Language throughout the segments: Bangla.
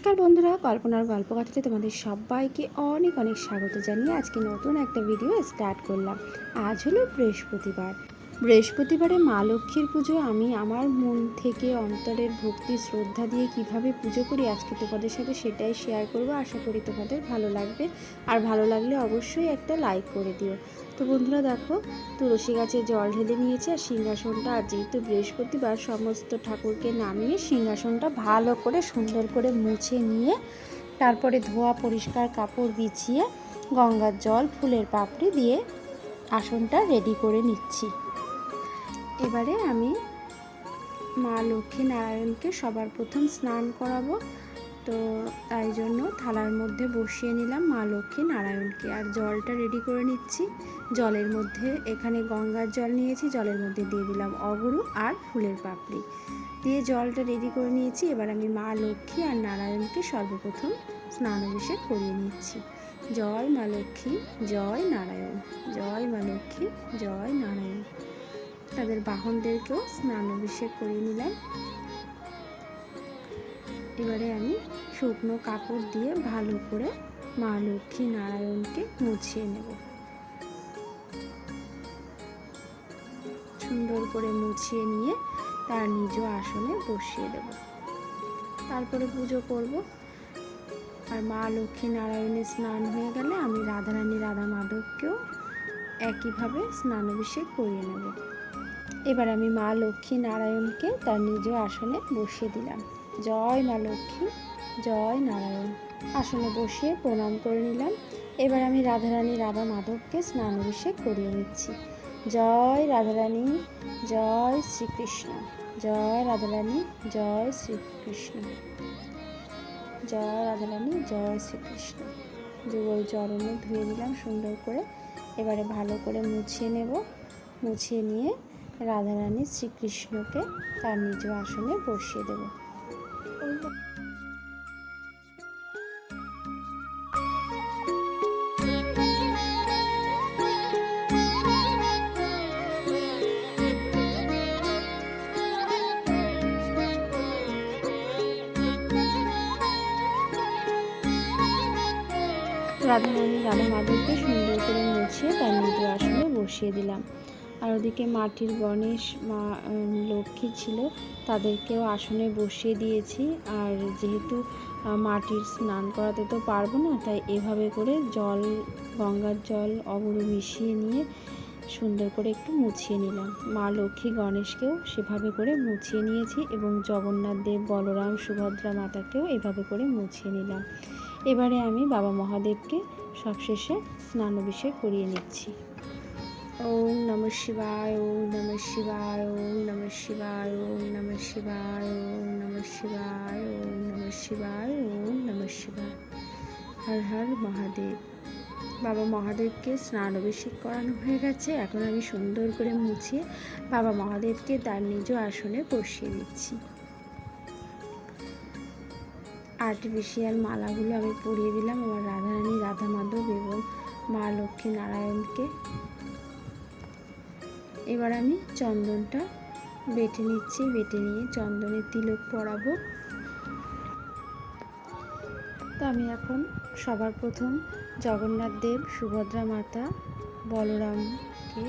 নমস্কার বন্ধুরা, কল্পনার গল্প কথাতে তোমাদের সবাইকে অনেক অনেক স্বাগত জানিয়ে আজকে নতুন একটা ভিডিও স্টার্ট করলাম। আজ হলো বৃহস্পতিবার। বৃহস্পতিবারে মা লক্ষ্মীর পুজো, আমি আমার মন থেকে অন্তরের ভক্তি, শ্রদ্ধা দিয়ে কীভাবে পুজো করি আজকে তোমাদের সাথে সেটাই শেয়ার করব। আশা করি তোমাদের ভালো লাগবে। আর ভালো লাগলে অবশ্যই একটা লাইক করে দিও। তো বন্ধুরা দেখো, তুলসী গাছে জল ঢেলে নিয়েছে আর সিংহাসনটা আর যেহেতু বৃহস্পতিবার সমস্ত ঠাকুরকে নামিয়ে সিংহাসনটা ভালো করে সুন্দর করে মুছে নিয়ে তারপরে ধোয়া, পরিষ্কার কাপড় বিছিয়ে গঙ্গার জল, ফুলের পাপড়ি দিয়ে আসনটা রেডি করে নিচ্ছি। এবারে আমি মা লক্ষ্মী নারায়ণকে সবার প্রথম স্নান করাবো। তো তাই জন্য থালার মধ্যে বসিয়ে নিলাম মা লক্ষ্মী নারায়ণকে। আর জলটা রেডি করে নিচ্ছি। জলের মধ্যে এখানে গঙ্গার জল নিয়েছি, জলের মধ্যে দিয়ে দিলাম অগরু আর ফুলের পাপড়ি। দিয়ে জলটা রেডি করে নিয়েছি। এবার আমি মা লক্ষ্মী আর নারায়ণকে সর্বপ্রথম স্নান অভিষেক করিয়ে নিচ্ছি। জয় মা লক্ষ্মী, জয় নারায়ণ, জয় মা লক্ষ্মী, জয় নারায়ণ। তাদের বাহনদেরকেও স্নান অভিষেক করিয়ে নিলাম। এবারে আমি শুকনো কাপড় দিয়ে ভালো করে মা লক্ষ্মী নারায়ণকে মুছিয়ে নেব। সুন্দর করে মুছিয়ে নিয়ে তার নিজ আসনে বসিয়ে দেব। তারপরে পুজো করব। আর মা লক্ষ্মী নারায়ণের স্নান হয়ে গেলে আমি রাধারানী রাধা মাধবকেও একইভাবে স্নানাভিষেক করিয়ে নেব। এবার আমি মা লক্ষ্মী নারায়ণকে তার নিজ আসনে বসিয়ে দিলাম। জয় মা লক্ষ্মী, জয় নারায়ণ। আসনে বসিয়ে প্রণাম করে নিলাম। এবার আমি রাধারানী রাধা মাধবকে স্নান অভিষেক করিয়ে নিচ্ছি। জয় রাধারানী, জয় শ্রীকৃষ্ণ। জয় রাধারানী, জয় শ্রীকৃষ্ণ। জয় রাধারানী, জয় শ্রীকৃষ্ণ। যুগল চরণে ধুয়ে দিলাম সুন্দর করে। এবারে ভালো করে মুছিয়ে নেব। মুছিয়ে নিয়ে রাধারানী শ্রীকৃষ্ণকে তার নিজ আসনে বসিয়ে দেব। বসিয়ে দিলাম। আর ওদিকে মাটির গণেশ, মা লক্ষ্মী ছিল, তাদেরকেও আসনে বসিয়ে দিয়েছি। আর যেহেতু মাটির স্নান করাতে তো পারব না, তাই এভাবে করে জল, গঙ্গার জল অগরু মিশিয়ে নিয়ে সুন্দর করে একটু মুছিয়ে নিলাম। মা লক্ষ্মী গণেশকেও সেভাবে করে মুছিয়ে নিয়েছি এবং জগন্নাথ দেব, বলরাম, সুভদ্রা মাতাকেও এভাবে করে মুছিয়ে নিলাম। এবারে আমি বাবা মহাদেবকে সবশেষে স্নান অভিষেক করিয়ে নিচ্ছি। ওম নম শিবায়, ওম নম শিবায়, ওম নম শিবায়, ওম নম শিবায়, ওম নম শিবায়, ওম নম শিবায়, ওম নম শিবায়। হর হর মহাদেব। বাবা মহাদেবকে স্নান অভিষেক করানো হয়ে গেছে। এখন আমি সুন্দর করে মুছিয়ে বাবা মহাদেবকে তার নিজ আসনে বসিয়ে দিচ্ছি। আর্টিফিশিয়াল মালাগুলো আমি পরিয়ে দিলাম। আমার রাধারানী রাধা মাধব এবং মা লক্ষ্মী নারায়ণকে এবার আমি চন্দনটা বেটে নিচ্ছি, বেটে নিয়ে চন্দনের তিলক পরাবো। তো আমি এখন সবার প্রথম জগন্নাথ দেব, সুভদ্রা মাতা, বলরামকে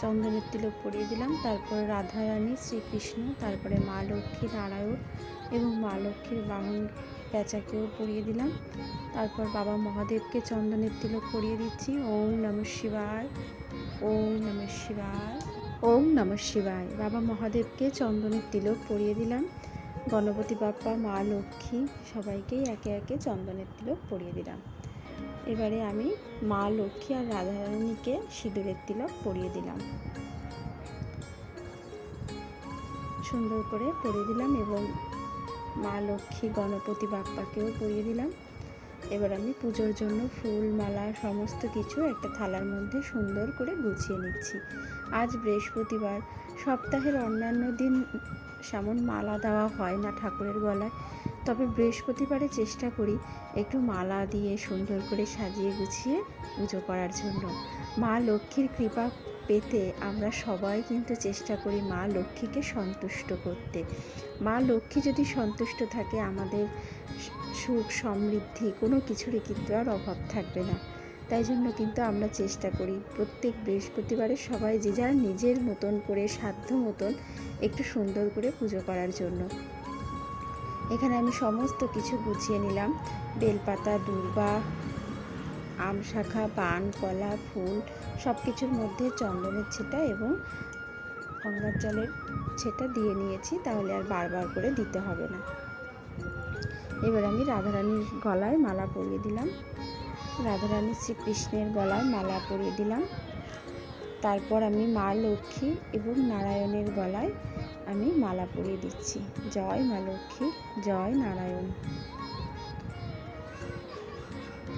চন্দনের তিলক পরিয়ে দিলাম। তারপর রাধারানী, শ্রীকৃষ্ণ, তারপরে মা লক্ষ্মী নারায়ণ এবং মা লক্ষ্মীর বাহন পেঁচাকেও পরিয়ে দিলাম। তারপর বাবা মহাদেবকে চন্দনের তিলক পরিয়ে দিচ্ছি। ওম নম শিবায়, ওম নম শিবায়। ওম নম শিবায়। বাবা মহাদেবকে চন্দনের তিলক পরিয়ে দিলাম। গণপতি বাপ্পা, মা লক্ষ্মী সবাইকেই একে একে চন্দনের তিলক পরিয়ে দিলাম। এবারে আমি মা লক্ষ্মী আর রাধারানীকে সিঁদুরের তিলক পরিয়ে দিলাম। সুন্দর করে পরিয়ে দিলাম এবং মা লক্ষ্মী গণপতি বাপ্পাকেও পরিয়ে দিলাম। এবার আমি পুজোর জন্য ফুল, মালা, সমস্ত কিছু একটা থালার মধ্যে সুন্দর করে গুছিয়ে নিচ্ছি। আজ বৃহস্পতিবার, সপ্তাহের অন্যান্য দিন সেমন মালা দেওয়া হয় না ঠাকুরের গলায়। তবে বৃহস্পতিবারে চেষ্টা করি একটু মালা দিয়ে সুন্দর করে সাজিয়ে গুছিয়ে পুজো করার জন্য। মা লক্ষ্মীর কৃপা পেতে আমরা সবাই কিন্তু চেষ্টা করি মা লক্ষ্মীকে সন্তুষ্ট করতে। মা লক্ষ্মী যদি সন্তুষ্ট থাকে আমাদের সুখ, সমৃদ্ধি, কোনো কিছুরই কিন্তু আর অভাব থাকবে না। তাই জন্য কিন্তু আমরা চেষ্টা করি প্রত্যেক বৃহস্পতিবারে সবাই যে যার নিজের মতন করে, সাধ্য মতন একটু সুন্দর করে পুজো করার জন্য। এখানে আমি সমস্ত কিছু গুছিয়ে নিলাম। বেলপাতা, দূর্বা, আম শাখা, পান, কলা, ফুল সব কিছুর মধ্যে চন্দনের ছেটা এবং গঙ্গার জলের ছেটা দিয়ে নিয়েছি। তাহলে আর বারবার করে দিতে হবে না। এবার আমি রাধারানীর গলায় মালা পরিয়ে দিলাম। রাধারানী শ্রীকৃষ্ণের গলায় মালা পরিয়ে দিলাম। তারপর আমি মা লক্ষ্মী এবং নারায়ণের গলায় আমি মালা পরিয়ে দিচ্ছি। জয় মা লক্ষ্মী, জয় নারায়ণ।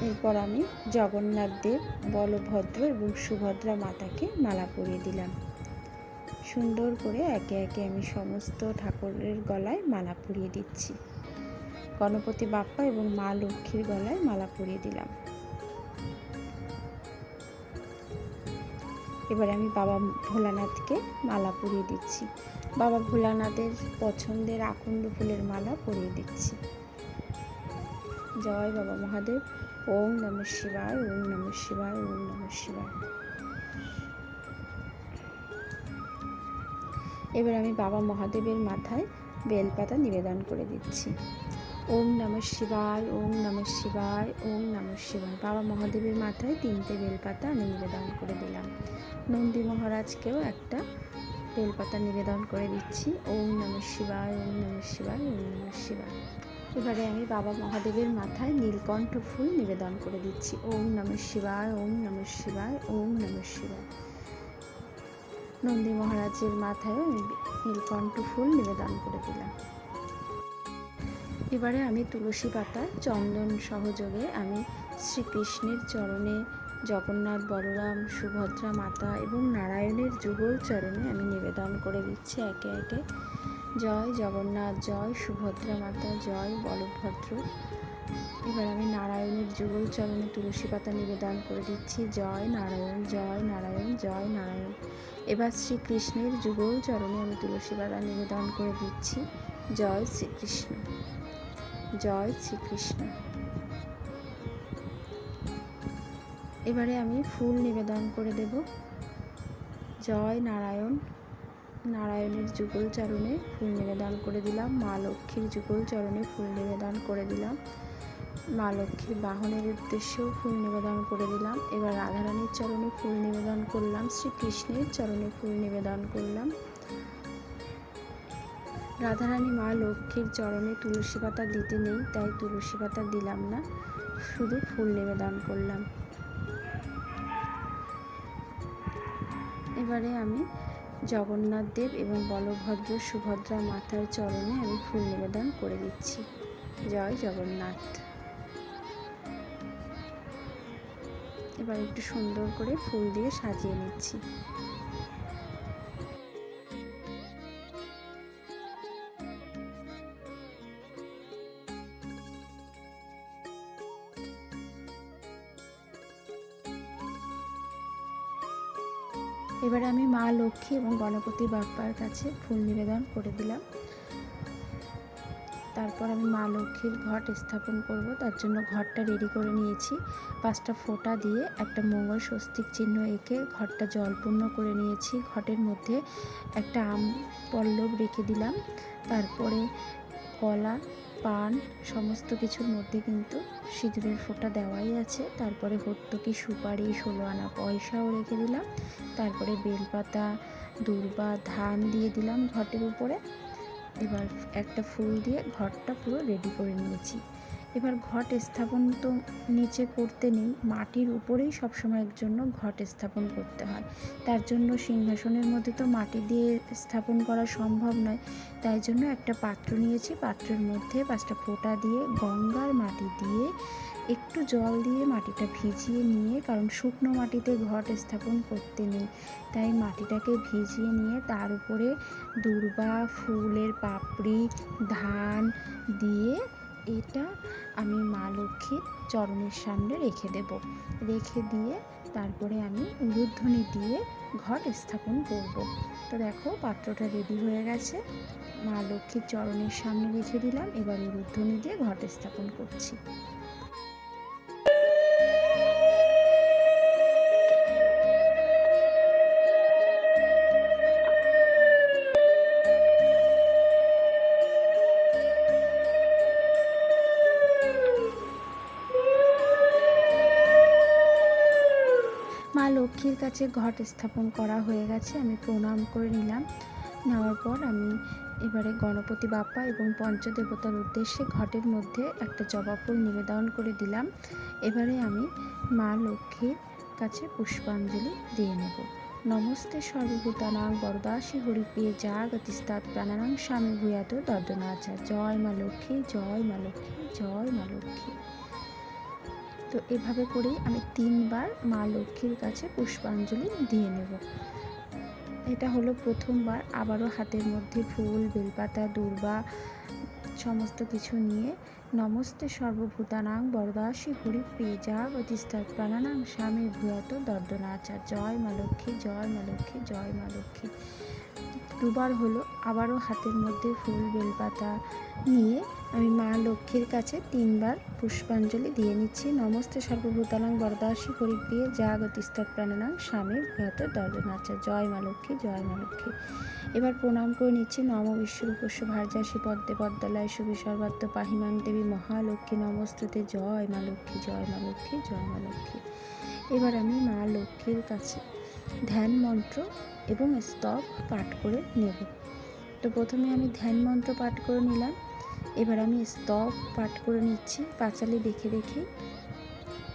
এরপর আমি জগন্নাথ দেব, বলভদ্র এবং সুভদ্রা মাতাকে মালা পরিয়ে দিলাম। সুন্দর করে একে একে আমি সমস্ত ঠাকুরের গলায় মালা পরিয়ে দিচ্ছি। গণপতি বাপ্পা এবং মা লক্ষ্মীর গলায় মালা পরিয়ে দিলাম। এবার আমি বাবা ভোলানাথকে মালা পরিয়ে দিচ্ছি। বাবা ভোলানাথের পছন্দের আকন্দ ফুলের মালা পরিয়ে দিচ্ছি। জয় বাবা মহাদেব, ওম নম শিবায়, ওম নম শিবায়, ওম নম শিবায়। এবার আমি বাবা মহাদেবের মাথায় বেলপাতা নিবেদন করে দিচ্ছি। ওম নম শিবায়, ওম নম শিবায়, ওম নম শিবায়। বাবা মহাদেবের মাথায় তিনটে বেলপাতা আমি নিবেদন করে দিলাম। নন্দী মহারাজকেও একটা বেলপাতা নিবেদন করে দিচ্ছি। ওম নম শিবায়, ওম নম শিবায়, ওম নম শিবায়। এবারে আমি বাবা মহাদেবের মাথায় নীলকণ্ঠ ফুল নিবেদন করে দিচ্ছি। ওম নম শিবায়, ওম নম শিবায়, ওম নম শিবায়। নন্দী মহারাজের মাথায় আমি নীলকণ্ঠ ফুল নিবেদন করে দিলাম। এবারে আমি তুলসী পাতা, চন্দন সহযোগে আমি শ্রীকৃষ্ণের চরণে জগন্নাথ, বলরাম, সুভদ্রা মাতা এবং নারায়ণের যুগল চরণে আমি নিবেদন করে দিচ্ছি একে একে। জয় জগন্নাথ, জয় সুভদ্রা মাতা, জয় বলভদ্র। এবার আমি নারায়ণের যুগল চরণে তুলসী পাতা নিবেদন করে দিচ্ছি। জয় নারায়ণ জয় নারায়ণ জয় নারায়ণ। এবার শ্রীকৃষ্ণের যুগল চরণে আমি তুলসী পাতা নিবেদন করে দিচ্ছি। জয় শ্রীকৃষ্ণ। জয় শ্রীকৃষ্ণ। এবারে আমি ফুল নিবেদন করে দেব। জয় নারায়ণ। নারায়ণের যুগল চরণে ফুল নিবেদন করে দিলাম। মা লক্ষ্মীর যুগল চরণে ফুল নিবেদন করে দিলাম। মা লক্ষ্মীর বাহনের উদ্দেশ্যেও ফুল নিবেদন করে দিলাম। এবার রাধারানীর চরণে ফুল নিবেদন করলাম। শ্রীকৃষ্ণের চরণে ফুল নিবেদন করলাম। রাধারানী মা লক্ষ্মীর চরণে তুলসী পাতা দিতে নেই, তাই তুলসী পাতা দিলাম না, শুধু ফুল নিবেদন করলাম। এবারে আমি জগন্নাথ দেব এবং বলভদ্র সুভদ্রা মাতার চরণে আমি ফুল নিবেদন করে দিচ্ছি। জয় জগন্নাথ। এবার একটু সুন্দর করে ফুল দিয়ে সাজিয়ে নিচ্ছি। লক্ষ্মী এবং গণপতি বাপ্পার কাছে ফুল নিবেদন করে দিলাম। তারপর আমি মা লক্ষ্মীর ঘট স্থাপন করব। তার জন্য ঘরটা রেডি করে নিয়েছি। পাঁচটা ফোঁটা দিয়ে একটা মঙ্গল স্বস্তিক চিহ্ন এঁকে ঘরটা জলপূর্ণ করে নিয়েছি। ঘটের মধ্যে একটা আম পল্লব রেখে দিলাম। তারপরে কলা পান, সমস্ত কিছুর মধ্যে কিন্তু সিঁদুরের ফোঁটা দেওয়াই আছে। তারপরে হত্যকি সুপারি ষোলো আনা পয়সাও রেখে দিলাম। তারপরে বেলপাতা দুর্বা ধান দিয়ে দিলাম ঘটের উপরে। এবার একটা ফুল দিয়ে ঘরটা পুরো রেডি করে নিয়েছি। এবার ঘট স্থাপন তো নিচে করতে নেই, মাটির উপরেই সবসময়ের জন্য ঘট স্থাপন করতে হয়। তার জন্য সিংহাসনের মধ্যে তো মাটি দিয়ে স্থাপন করা সম্ভব নয়, তাই জন্য একটা পাত্র নিয়েছি। পাত্রের মধ্যে পাঁচটা ফোঁটা দিয়ে গঙ্গার মাটি দিয়ে একটু জল দিয়ে মাটিটা ভিজিয়ে নিয়ে, কারণ শুকনো মাটিতে ঘট স্থাপন করতে নেই, তাই মাটিটাকে ভিজিয়ে নিয়ে তার উপরে দূর্বা, ফুলের পাপড়ি, ধান দিয়ে এটা আমি মা লক্ষ্মীর চরণের সামনে রেখে দেব। রেখে দিয়ে তারপরে আমি উলুধ্বনি দিয়ে ঘট স্থাপন করব। তো দেখো, পাত্রটা রেডি হয়ে গেছে। মা লক্ষ্মীর চরণের সামনে রেখে দিলাম, এবার উলুধ্বনি দিয়ে ঘট স্থাপন করছি। কাছে ঘট স্থাপন করা হয়ে গেছে, আমি প্রণাম করে নিলাম। নেওয়ার পর আমি এবারে গণপতি বাপ্পা এবং পঞ্চদেবতার উদ্দেশ্যে ঘটের মধ্যে একটা জবা ফুল নিবেদন করে দিলাম। এবারে আমি মা লক্ষ্মীর কাছে পুষ্পাঞ্জলি দিয়ে নেব। নমস্তে সর্বভূতানাং বরদাসী হরিপ্রিয়ে যা গতিস্তাৎ প্রাণানাং স্বামী ভূয়াত দর্দনাচা জয় মা লক্ষ্মী, জয় মা লক্ষ্মী, জয় মা লক্ষ্মী। তো এভাবে করেই আমি তিনবার মা লক্ষ্মীর কাছে পুষ্পাঞ্জলি দিয়ে নেব। এটা হলো প্রথমবার আবারও হাতের মধ্যে ফুল, বেলপাতা, দূর্বা, সমস্ত কিছু নিয়ে নমস্তে সর্বভূতানাং বরদাসী হরি গতিস্তার প্রাণানাং স্বামী ভূয়াত দর্দনাচার জয় মা লক্ষ্মী, জয় মা লক্ষ্মী, জয় মা লক্ষ্মী। দুবার হলো, আবারও হাতের মধ্যে ফুল বেলপাতা নিয়ে আমি মা লক্ষ্মীর কাছে তিনবার পুষ্পাঞ্জলি দিয়ে নিচ্ছি। নমস্তে সর্বভূতানাং বরদাসী হরিপ্রিয়ে যা গতিস্তর প্রাণানাং স্বামী ভূয়াত দর্দনাচা জয় মা লক্ষ্মী, জয় মা লক্ষ্মী। এবার প্রণাম করে নিচ্ছি নম বিশ্বরূপস্য ভার্যাসী পদ্মে পদ্মলায় শুভি সর্বাত্ম পাহিমাং দেবী মহালক্ষ্মী। নমস্তুতে জয় মা লক্ষ্মী, জয় মা লক্ষ্মী, জয় মা লক্ষ্মী। এবার আমি মা লক্ষ্মীর কাছে ধ্যান মন্ত্র এবং স্তব পাঠ করে নেব। তো প্রথমে আমি ধ্যান মন্ত্র পাঠ করে নিলাম। এবার আমি স্তব পাঠ করে নিচ্ছি, পাঁচালি দেখে দেখে।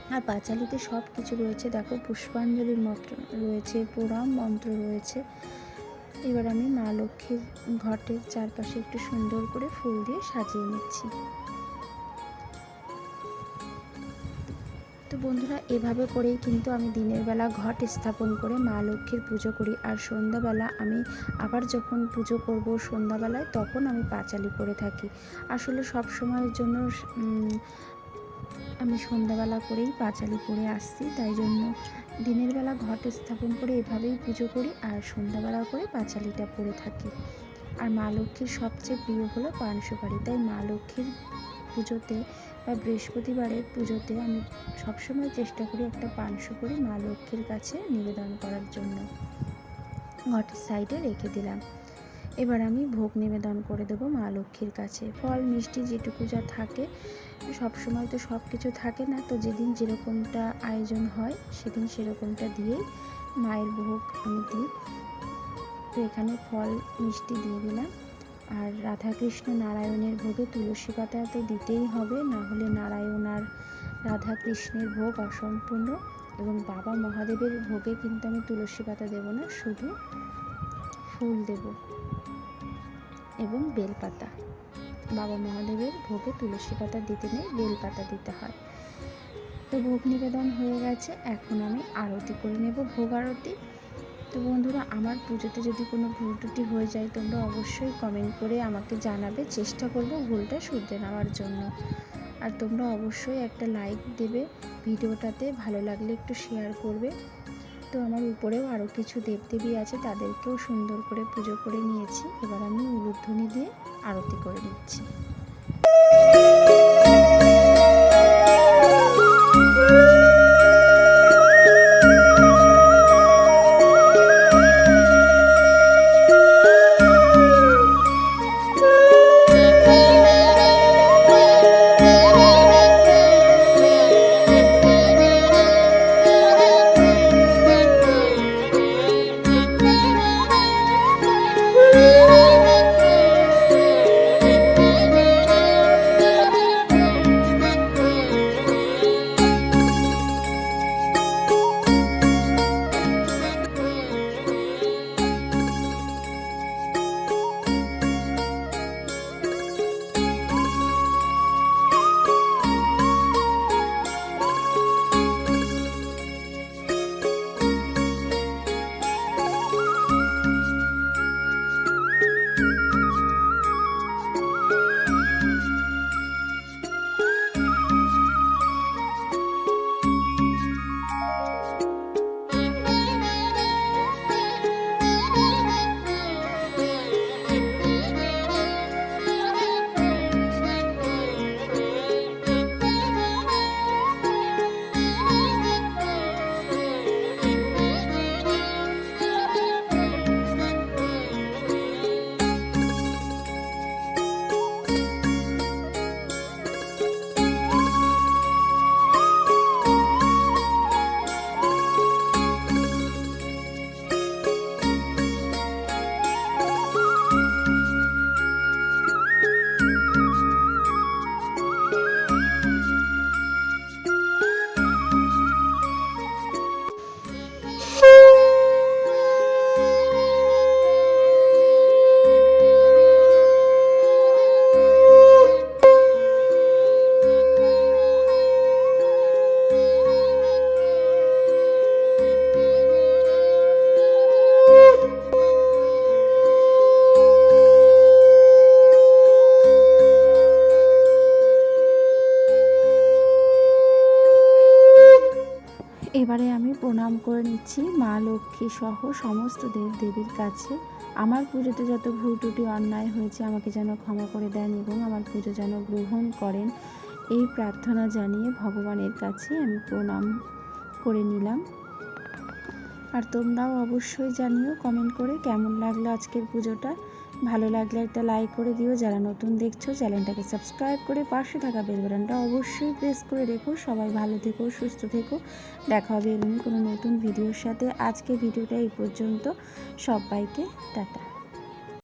আর পাঁচালিতে সব কিছু রয়েছে। দেখো, পুষ্পাঞ্জলির মন্ত্র রয়েছে প্রণাম মন্ত্র রয়েছে। এবার আমি মা লক্ষ্মীর ঘটের চারপাশে একটু সুন্দর করে ফুল দিয়ে সাজিয়ে নিচ্ছি। তো বন্ধুরা, এভাবে করেই কিন্তু আমি দিনের বেলা ঘট স্থাপন করে মা লক্ষ্মীর পুজো করি। আর সন্ধ্যাবেলা আমি আবার যখন পুজো করব সন্ধ্যাবেলায়, তখন আমি পাঁচালি করে থাকি। আসলে সব সময়ের জন্য আমি সন্ধ্যাবেলা করেই পাঁচালি করে আসছি। তাই জন্য দিনের বেলা ঘট স্থাপন করে এভাবেই পুজো করি আর সন্ধ্যাবেলা করে পাঁচালিটা পরে থাকি। আর মা লক্ষ্মীর সবচেয়ে প্রিয় হলো পান সুপারি তাই মা লক্ষ্মীর পুজোতে বা বৃহস্পতিবারের পুজোতে আমি সবসময় চেষ্টা করি একটা পান সুপারি মা লক্ষ্মীর কাছে নিবেদন করার জন্য। ঘটের সাইডে রেখে দিলাম। এবার আমি ভোগ নিবেদন করে দেবো মা লক্ষ্মীর কাছে। ফল, মিষ্টি যেটুকু যা থাকে সব সময় তো সব কিছু থাকে না, তো যেদিন যেরকমটা আয়োজন হয়, সেদিন সেরকমটা দিয়েই মায়ের ভোগ আমি দিই। তো এখানে ফল, মিষ্টি দিয়ে দিলাম। আর রাধাকৃষ্ণ নারায়ণের ভোগে তুলসী পাতা তো দিতেই হবে, না হলে নারায়ণ আর রাধাকৃষ্ণের ভোগ অসম্পূর্ণ এবং বাবা মহাদেবের ভোগে কিন্তু আমি তুলসী পাতা দেবো না, শুধু ফুল দেব এবং বেলপাতা। বাবা মহাদেবের ভোগে তুলসী পাতা দিতে নেই, বেলপাতা দিতে হয়। তো ভোগ নিবেদন হয়ে গেছে, এখন আমি আরতি করে নেব, ভোগ আরতি। তো বন্ধুরা, আমার পুজোতে যদি কোনো ভুল ত্রুটি হয়ে যায়, তোমরা অবশ্যই কমেন্ট করে আমাকে জানাবে। চেষ্টা করব ভুলটা শুধরে নেওয়ার জন্য। আর তোমরা অবশ্যই একটা লাইক দেবে ভিডিওটাতে, ভালো লাগলে একটু শেয়ার করবে। তো আমার উপরেও আরও কিছু দেবদেবী আছে, তাদেরকেও সুন্দর করে পুজো করে নিয়েছি। এবার আমি উলুধ্বনি দিয়ে আরতি করে নিচ্ছি। প্রণাম করে নিচ্ছি মা লক্ষ্মী সহ সমস্ত দেব দেবীর কাছে। আমার পুজোতে যত ভুল ত্রুটি, অন্যায় হয়েছে, আমাকে যেন ক্ষমা করে দেন এবং আমার পুজো যেন গ্রহণ করেন, এই প্রার্থনা জানিয়ে ভগবানের কাছে আমি প্রণাম করে নিলাম। আর তোমরাও অবশ্যই জানিও কমেন্ট করে কেমন লাগল আজকের পুজোটা। ভালো লাগলে একটা লাইক করে দিও। যারা নতুন দেখছ, চ্যানেলটাকে সাবস্ক্রাইব করে পাশে থাকা বেল বাটনটা অবশ্যই প্রেস করে রেখো। সবাই ভালো থেকো, সুস্থ থেকো। দেখা হবে এরকম কোনো নতুন ভিডিওর সাথে। আজকে ভিডিওটা এই পর্যন্ত। সবাইকে টাটা।